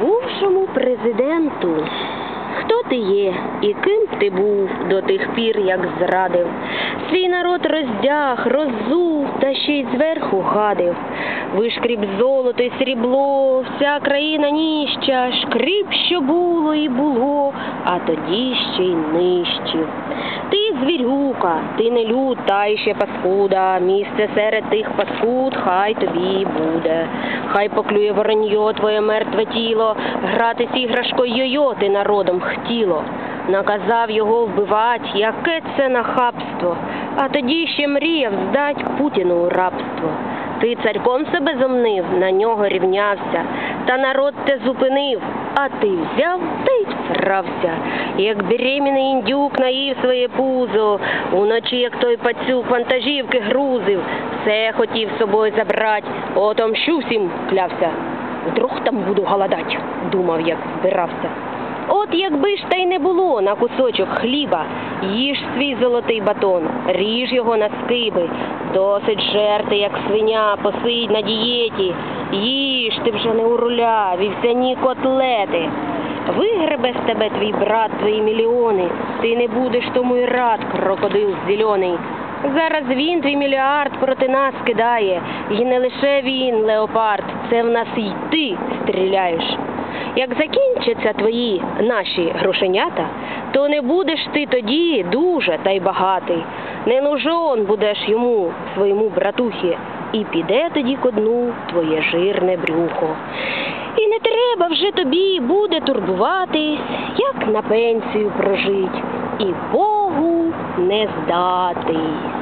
Бувшому президенту, хто ти є і ким ти був до тих пір, як зрадив? Свій народ роздяг, роззув та ще й зверху гадив. Вишкріб золото й срібло, вся країна ніща, шкріб, що було і було, а тоді ще й нищив. Ти звірюка, ти не люд, та ще паскуда. Місце серед тих паскуд хай тобі буде. Хай поклює вороньо твоє мертве тіло, грати з іграшкою йо-йо ти народом хотіло. Наказав його вбивать, яке це нахабство, а тоді ще мріяв здать Путіну у рабство. Ти царьком себе зомнив, на нього рівнявся, та народ те зупинив, а ти взяв та й всрався, як беременний індюк наїв своє пузо, уночі, як той пацюк вантажівки грузив, все хотів з собою забрать, отомщу всім клявся. Вдруг там буду голодать, думав, як збирався. От якби ж та й не було на кусочок хліба, їж свій золотий батон, ріж його на скиби, досить жерти, як свиня, посидь на дієті, їж ти вже не у руля, вівсяні котлети. Вигребе з тебе твій брат твої мільйони, ти не будеш тому й рад, крокодил зелений. Зараз він твій мільярд проти нас кидає, і не лише він, леопард, це в нас й ти стріляєш. Як закінчаться твої наші грошенята, то не будеш ти тоді дуже та й багатий. Не нужон будеш йому, своєму братухі, і піде тоді ко дну твоє жирне брюхо. І не треба вже тобі буде турбуватись, як на пенсію прожить, і Богу не здатись.